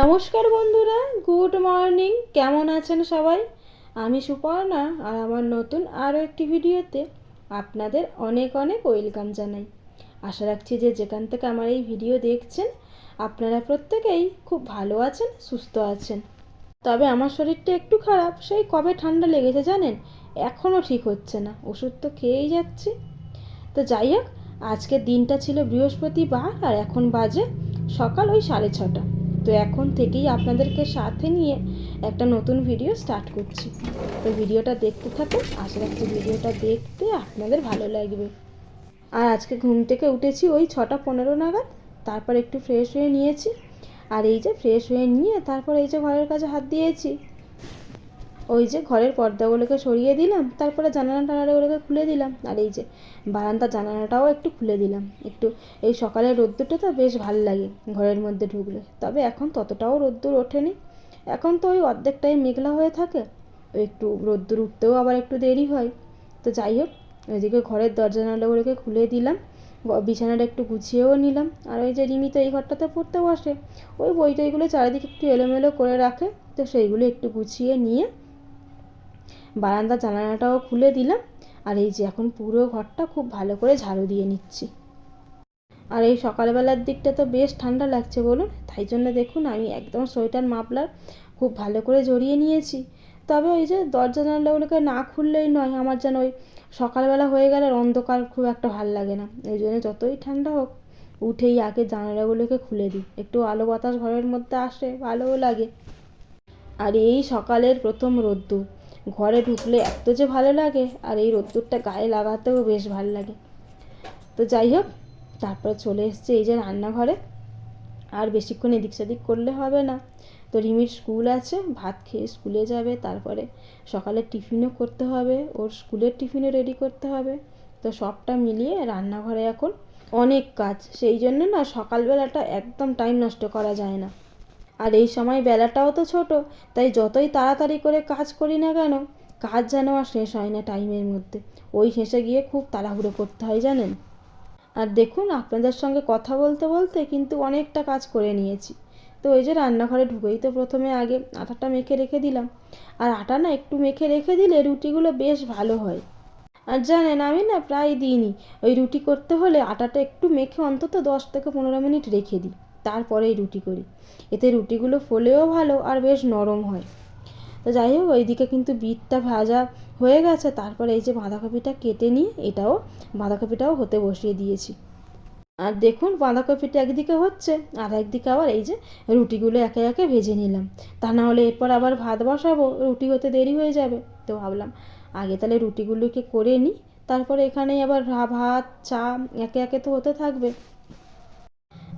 নমস্কার বন্ধুরা, good morning. কেমন আছেন সবাই? আমি সুপর্ণা আর আমার নতুন আরও একটি ভিডিওতে আপনাদের অনেক অনেক ওয়েলকাম জানাই। আশা রাখছি যে যেখান থেকে আমার এই ভিডিও দেখছেন, আপনারা প্রত্যেকেই খুব ভালো আছেন, সুস্থ আছেন। তবে আমার শরীরটা একটু খারাপ, সেই কবে ঠান্ডা লেগেছে জানেন? এখনও ঠিক হচ্ছে না, ওষুধ তো খেয়েই যাচ্ছি। তো যাই হোক, আজকের দিনটা ছিল বৃহস্পতিবার আর এখন বাজে সকাল ওই সাড়ে ছটা। তো এখন থেকেই আপনাদেরকে সাথে নিয়ে একটা নতুন ভিডিও স্টার্ট করছি। তো ভিডিওটা দেখতে থাকুন, আশা রাখছি ভিডিওটা দেখতে আপনাদের ভালো লাগবে। আর আজকে ঘুম থেকে উঠেছি ওই ছটা পনেরো নাগাদ, তারপর একটু ফ্রেশ হয়ে নিয়েছি। আর এই যে ফ্রেশ হয়ে নিয়ে তারপর এই যে ঘরের কাছে হাত দিয়েছি ওই যে ঘরের পর্দাগুলোকে সরিয়ে দিলাম, তারপরে জানালা টানালাগুলোকে খুলে দিলাম, আর এই যে বারান্দার জানালাটাও একটু খুলে দিলাম। একটু এই সকালের রোদ্দুরটা তো বেশ ভালো লাগে ঘরের মধ্যে ঢুকলে, তবে এখন ততটাও রোদ্দুর ওঠেনি। এখন তো ওই অর্ধেকটাই মেঘলা হয়ে থাকে, একটু রোদ্দুর উঠতেও আবার একটু দেরি হয়। তো যাই হোক, ওইদিকে ঘরের দরজা জানালাগুলোকে খুলে দিলাম বিছানাটা একটু গুছিয়েও নিলাম, আর ওই যে রিমি তো এই ঘরটাতে পড়তে বসে ওই বইটাইগুলো চারিদিকে একটু এলোমেলো করে রাখে, তো সেইগুলো একটু গুছিয়ে নিয়ে বারান্দার জানালাটাও খুলে দিলাম। আর এই যে এখন পুরো ঘরটা খুব ভালো করে ঝাড়ু দিয়ে নিচ্ছি। আর এই সকালবেলার দিকটা তো বেশ ঠান্ডা লাগছে বলুন। তাই জন্য দেখুন আমি একদম সোয়েটার মাফলার খুব ভালো করে জড়িয়ে নিয়েছি। তবে ওই যে দরজা জানালাগুলোকে না খুললেই নয়, আমার যেন ওই সকালবেলা হয়ে গেলে অন্ধকার খুব একটা ভালো লাগে না। এই জন্য যতই ঠান্ডা হোক, উঠেই আগে জানালাগুলোকে খুলে দিই। একটু আলো বাতাস ঘরের মধ্যে আসে, ভালোও লাগে। আর এই সকালের প্রথম রোদ্দুর। ঘরে ঢুকলে এত যে ভালো লাগে, আর এই রোদ্দুরটা গায়ে লাগাতেও বেশ ভালো লাগে। তো যাই হোক, তারপরে চলে এসছে এই যে রান্নাঘরে। আর বেশিক্ষণ এদিক সেদিক করলে হবে না। তো রিমির স্কুল আছে, ভাত খেয়ে স্কুলে যাবে, তারপরে সকালে টিফিনও করতে হবে, ওর স্কুলের টিফিনও রেডি করতে হবে। তো সবটা মিলিয়ে রান্নাঘরে এখন অনেক কাজ, সেই জন্য না সকালবেলাটা একদম টাইম নষ্ট করা যায় না। আর এই সময় বেলাটাও তো ছোট, তাই যতই তাড়াতাড়ি করে কাজ করি না কেন, কাজ যেন আর শেষ হয় না টাইমের মধ্যে। ওই শেষে গিয়ে খুব তাড়াহুড়ো করতে হয় জানেন? আর দেখুন, আপনাদের সঙ্গে কথা বলতে বলতে কিন্তু অনেকটা কাজ করে নিয়েছি। তো ওই যে রান্নাঘরে ঢুকেই তো প্রথমে আগে আটাটা মেখে রেখে দিলাম। আর আটা না একটু মেখে রেখে দিলে রুটিগুলো বেশ ভালো হয়। আর জানেন, আমি না প্রায় দিনই ওই রুটি করতে হলে আটাটা একটু মেখে অন্তত দশ থেকে পনেরো মিনিট রেখে দিই। তারপরেই রুটি করি। এতে রুটিগুলো ফোলেও ভালো আর বেশ নরম হয়। তো যাই হোক, ওইদিকে কিন্তু বিটটা ভাজা হয়ে গেছে। তারপরে এই যে বাঁধাকপিটা কেটে নিয়ে এটাও, বাঁধাকপিটাও হতে বসিয়ে দিয়েছি। আর দেখুন, বাঁধাকপিটা একদিকে হচ্ছে আর একদিকে আবার এই যে রুটিগুলো একে একে ভেজে নিলাম। তা না হলে এরপর আবার ভাত বসাবো, রুটি হতে দেরি হয়ে যাবে। তো ভাবলাম, আগে তাহলে রুটিগুলোকে করে নিই। তারপরে এখানেই আবার ভাত চা একে একে তো হতে থাকবে।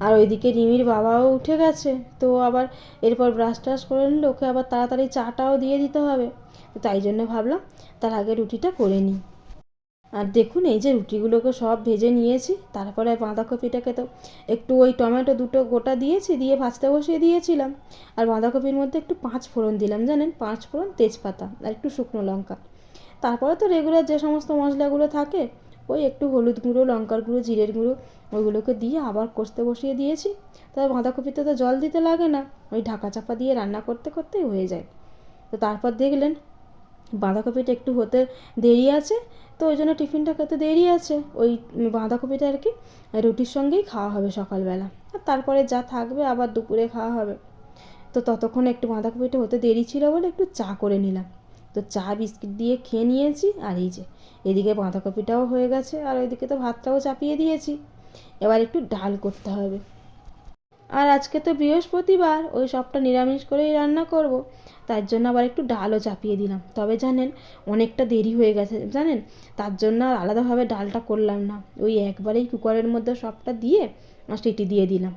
আর ওইদিকে রিমির বাবাও উঠে গেছে। তো আবার এরপর ব্রাশ ট্রাশ করে নিলে, ওকে আবার তাড়াতাড়ি চাটাও দিয়ে দিতে হবে। তাই জন্য ভাবলাম তার আগে রুটিটা করে নিই। আর দেখুন, এই যে রুটিগুলোকে সব ভেজে নিয়েছি, তারপরে বাঁধাকপিটাকে তো একটু ওই টমেটো দুটো গোটা দিয়েছি, দিয়ে ভাজতে বসিয়ে দিয়েছিলাম। আর বাঁধাকপির মধ্যে একটু পাঁচ ফোড়ন দিলাম, জানেন? পাঁচ ফোড়ন তেজপাতা আর একটু শুকনো লঙ্কা। তারপরে তো রেগুলার যে সমস্ত মশলাগুলো থাকে ওই একটু হলুদ গুঁড়ো, লঙ্কার গুঁড়ো, জিরের গুঁড়ো, ওইগুলোকে দিয়ে আবার কষতে বসিয়ে দিয়েছি। তবে বাঁধাকপিতে তো জল দিতে লাগে না। ওই ঢাকা চাপা দিয়ে রান্না করতে করতেই হয়ে যায়। তো তারপর দেখলেন, বাঁধাকপিটা একটু হতে দেরি আছে, তো ওই জন্য টিফিনটা খেতে দেরি আছে। ওই বাঁধাকপিটা আর কি, রুটির সঙ্গেই খাওয়া হবে সকালবেলা। আর তারপরে যা থাকবে আবার দুপুরে খাওয়া হবে। তো ততক্ষণ একটু বাঁধাকপিটা হতে দেরি ছিল বলে একটু চা করে নিলাম। তো চা বিস্কিট দিয়ে খেয়ে নিয়েছি আর এই যে, এদিকে বাঁধাকপিটাও হয়ে গেছে আর ওইদিকে তো ভাতটাও চাপিয়ে দিয়েছি। এবার একটু ডাল করতে হবে। আর আজকে তো বৃহস্পতিবার, ওই সবটা নিরামিষ করেই রান্না করব। তার জন্য আবার একটু ডালও চাপিয়ে দিলাম। তবে জানেন, অনেকটা দেরি হয়ে গেছে, জানেন? তার জন্য আর আলাদাভাবে ডালটা করলাম না। ওই একবারেই কুকারের মধ্যে সবটা দিয়ে সিটি দিয়ে দিলাম।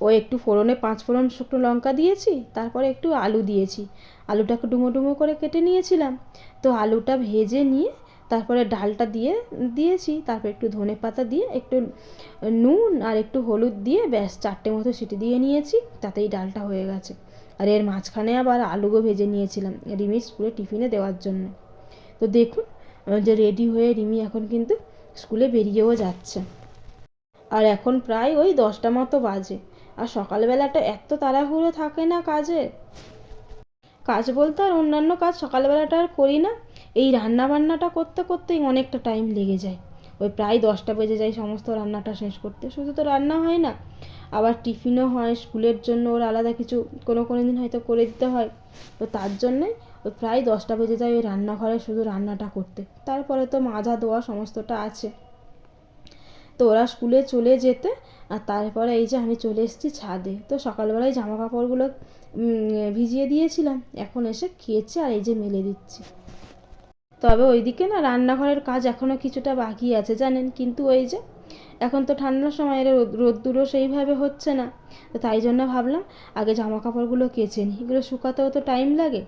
ও একটু ফোড়নে পাঁচ ফোড়ন শুকনো লঙ্কা দিয়েছি, তারপরে একটু আলু দিয়েছি। আলুটাকে ডুমো ডুমো করে কেটে নিয়েছিলাম। তো আলুটা ভেজে নিয়ে তারপরে ডালটা দিয়ে, দিয়েছি, তারপর একটু ধনে পাতা দিয়ে একটু নুন আর একটু হলুদ দিয়ে ব্যাস চারটে মতো সিটি দিয়ে নিয়েছি, তাতেই ডালটা হয়ে গেছে। আর এর মাঝখানে আবার আলুও ভেজে নিয়েছিলাম রিমি স্কুলে টিফিনে দেওয়ার জন্য। তো দেখুন যে রেডি হয়ে রিমি এখন কিন্তু স্কুলে বেরিয়েও যাচ্ছে। আর এখন প্রায় ওই দশটা মতো বাজে। আর সকালবেলাটা এত তাড়াহুড়ো থাকে না কাজে। কাজ বলতে আর অন্যান্য কাজ সকালবেলাটা আর করি না। এই রান্না বান্নাটা করতে করতেই অনেকটা টাইম লেগে যায়। ওই প্রায় দশটা বেজে যায় সমস্ত রান্নাটা শেষ করতে। শুধু তো রান্না হয় না, আবার টিফিনও হয়, স্কুলের জন্য ওর আলাদা কিছু কোনো কোনো দিন হয়তো করে দিতে হয়। তো তার জন্যে ওই প্রায় দশটা বেজে যায় ওই রান্নাঘরে শুধু রান্নাটা করতে। তারপরে তো মাজা ধোয়া সমস্তটা আছে। তো ওরা স্কুলে চলে যেতে, আর তারপরে এই যে আমি চলে এসেছি ছাদে। তো সকালবেলায় জামা কাপড়গুলো ভিজিয়ে দিয়েছিলাম, এখন এসে খেয়েছে আর এই যে মেলে দিচ্ছি। তবে ওইদিকে না রান্নাঘরের কাজ এখনও কিছুটা বাকি আছে জানেন, কিন্তু ওই যে এখন তো ঠান্ডার সময়, রোদ, রোদ্দুরও সেইভাবে হচ্ছে না। তো তাই জন্য ভাবলাম আগে জামা কাপড়গুলো কেচে নিই। এগুলো শুকাতেও তো টাইম লাগে।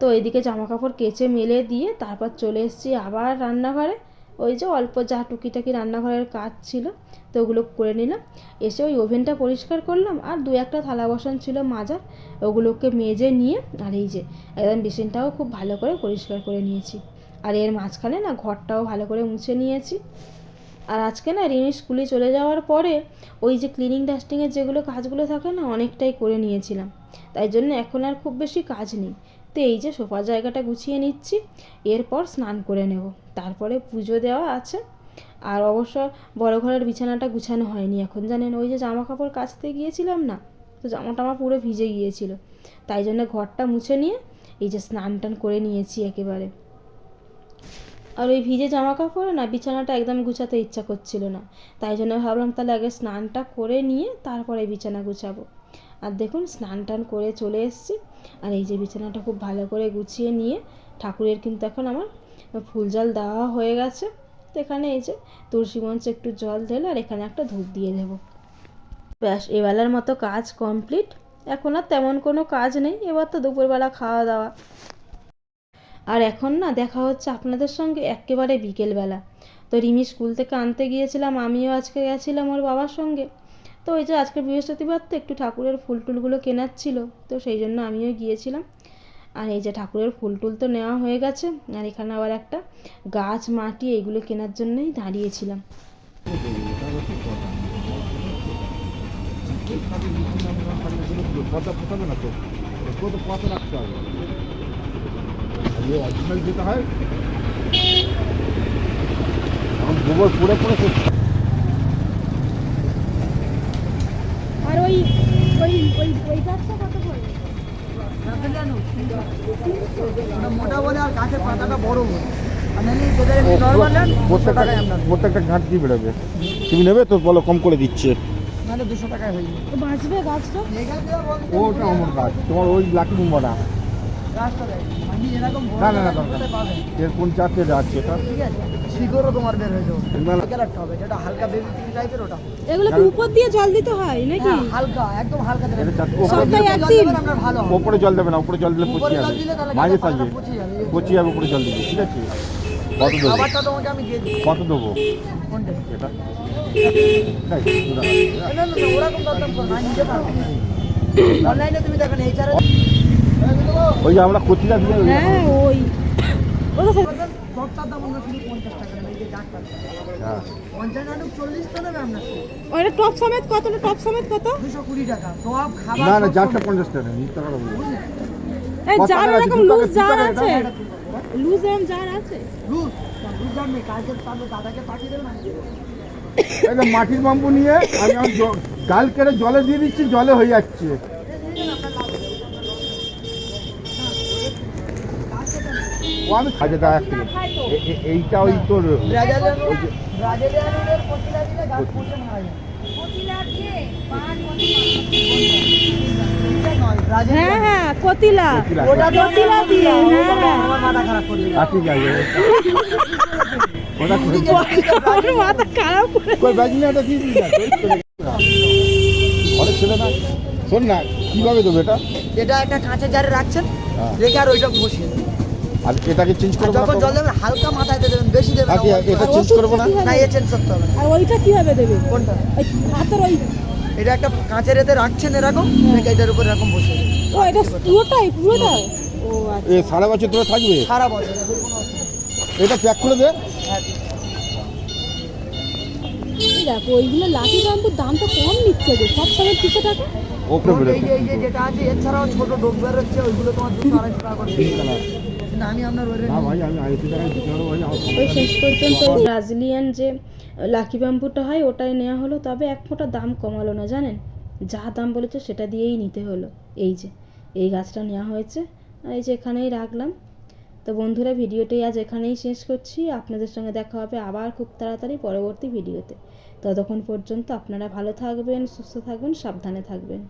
তো এইদিকে জামা কাপড় কেচে মেলে দিয়ে তারপর চলে এসেছি আবার রান্নাঘরে। ওই যে অল্প যা টুকিটাকি রান্নাঘরের কাজ ছিল, তো ওগুলো করে নিলাম। এসে ওই ওভেনটা পরিষ্কার করলাম, আর দু একটা থালা বাসন ছিল মাজার, ওগুলোকে মেজে নিয়ে, আর এই যে একদম বেসিনটাও খুব ভালো করে পরিষ্কার করে নিয়েছি। আর এর মাঝখানে না ঘরটাও ভালো করে মুছে নিয়েছি। আর আজকে না রিমি স্কুলে চলে যাওয়ার পরে ওই যে ক্লিনিং ডাস্টিংয়ের যেগুলো কাজগুলো থাকে না, অনেকটাই করে নিয়েছিলাম। তাই জন্য এখন আর খুব বেশি কাজ নেই। তো এই যে সোফা জায়গাটা গুছিয়ে নিচ্ছি, এরপর স্নান করে নেব। তারপরে পুজো দেওয়া আছে। আর অবশ্য বড় ঘরের বিছানাটা গুছানো হয়নি এখন, জানেন? ওই যে জামা কাপড় কাচতে গিয়েছিলাম না, তো জামা টামা পুরো ভিজে গিয়েছিল। তাই জন্য ঘরটা মুছে নিয়ে এই যে স্নান টান করে নিয়েছি একেবারে। আর ওই ভিজে জামা কাপড় না বিছানাটা একদম গুছাতে ইচ্ছা করছিল না। তাই জন্য ভাবলাম তাহলে আগে স্নানটা করে নিয়ে তারপরে বিছানা গুছাবো। আর দেখুন, স্নান টান করে চলে এসেছি। আর এই যে বিছানাটা খুব ভালো করে গুছিয়ে নিয়ে ঠাকুরের কিন্তু এখন আমার ফুল জল দেওয়া হয়ে গেছে। তো এখানে এই যে তুলসী মঞ্চে একটু জল ঢেলে আর এখানে একটা ধূপ দিয়ে দেবো। ব্যাস এবেলার মতো কাজ কমপ্লিট এখন আর তেমন কোনো কাজ নেই। এবার তো দুপুরবেলা খাওয়া দাওয়া আর এখন না দেখা হচ্ছে আপনাদের সঙ্গে একেবারে বিকেলবেলা। তো রিমি স্কুল থেকে আনতে গিয়েছিলাম, আমিও আজকে গেছিলাম ওর বাবার সঙ্গে। তো ওই যে আজকে বৃহস্পতিবার তো একটু ঠাকুরের ফুল টুলগুলো কেনার ছিল। তো সেই জন্য আমিও গিয়েছিলাম। আর এই যে ঠাকুরের ফুল টুল তো নেওয়া হয়ে গেছে, আর এখানে আবার একটা গাছ, মাটি এইগুলো কেনার জন্যই দাঁড়িয়েছিলাম। আর ওই ওই ওই ওই গাছটা কত মোটা বলে আর গাছের পাতাটা বড় বলে প্রত্যেকটা বেরোবে? তুমি নেবে তো বলো কম করে দিচ্ছে। নাহলে দুশো টাকায় হয়ে যাবে। বাঁচবে গাছটা? ওটা আমার গাছ তোমার ওই লাকি মুম্বাটা না, না, না, দরকার এর কোন চারটে যাচ্ছে এটা শিকড়ও তোমার বের হয়ে যাবে। মেলা- হবে যেটা হালকা বেবি পিঙ্ক টাইপের ওটা। এগুলো কি উপর দিয়ে জল দিতে হয় নাকি? হ্যাঁ হালকা একদম হালকা সপ্তাহে ওপরে একদিন? জল দেবেন ভালো হবে। ওপরে জল দেবে না উপরে জল দিলে উপরে পচিয়ে জল যাবে। দিলে মাঝে থাকবে। পচে যাবে উপরে জল দিবে ঠিক আছে? কত দেবো? খাবারটা তোমাকে আমি দিয়ে দিই কত দেবো? কোনটা? এটা। না না না ওরকম পড়ে না নিতে পারব অনলাইনে তুমি দেখো এই চারে ওই যে আমরা কচিটা দিয়ে হ্যাঁ ওই। হ্যাঁ। ওইটা টপ সমেত কত না টপ সমেত কত? না না যারটা পঞ্চাশ টাকা মিথ্যা কথা বলব এই জার এরকম লুজ জার আছে লুজ এরকম জার আছে। লুজ লুজ দাম নেই দাদাকে পাঠিয়ে দেবেন মাটির বাম্বু নিয়ে আমি গাল কেটে জলে দিয়ে দিচ্ছি জলে হয়ে যাচ্ছে ও আমি খাজে দেওয়া এক থেকে এ- এ- এইটা ওই তোর ব্রাজিলিয়ান ব্রাজিলিয়ানের পচিলা পচে মারা যায় এটা নয়, হ্যাঁ হ্যাঁ কতিলা ওটা দিয়ে দিয়ে, হ্যাঁ, হ্যাঁ। আমার মাথা খারাপ করে দিল। ঠিক আছে। ওটা করে মাথা খারাপ করে কই ব্যাগ নিয়ে ওটা দিয়ে দিস না? তোর করে না। ঘরে ছেলে না? শোন না কীভাবে দেবো এটা? এটা একটা কাঁচের জারে রাখছেন হ্যাঁ। রেখে আর ওইটা বসিয়ে দেবেন। আর এটাকে চেঞ্জ করব যখন জল দেবেন হালকা মাথায় দেবেন বেশি দেবেন না, এটা চেঞ্জ করব না? না এ চেঞ্জ করতে হবে আর ওইটা কীভাবে দেবে? কোনটা? ওই হাতের ওই এটা একটা কাঁচের এতে রাখছেন এরকম রেখে এটার উপর এরকম দেবেন। ও এটা পুরোটাই পুরোটাই ও আচ্ছা। এ সারা বছর ধরে থাকবে? সারা বছর। এটা প্যাক করে দে। হ্যাঁ, ঠিক। আছে। এই দেখো ওইগুলো লাকি ব্যাম্বুর দাম তো কম নিচ্ছে গো সব সময় দুশো টাকা ওপরে এই যে এই যেটা আছে এছাড়াও ছোট ডোক বেরোচ্ছে ওইগুলো তোমার দুশো আড়াইশো টাকা করে ওই শেষ পর্যন্ত ব্রাজিলিয়ান যে লাকি ব্যাম্বুটা হয় ওটাই নেওয়া হলো তবে এক ফোঁটা দাম কমালো না জানেন? যা দাম বলেছে সেটা দিয়েই নিতে হলো। এই যে এই গাছটা নেওয়া হয়েছে আর এই যে এখানেই রাখলাম। তো বন্ধুরা ভিডিওটি আজ এখানেই শেষ করছি। আপনাদের সঙ্গে দেখা হবে আবার খুব তাড়াতাড়ি পরবর্তী ভিডিওতে। ততক্ষণ পর্যন্ত আপনারা ভালো থাকবেন সুস্থ থাকবেন সাবধানে থাকবেন।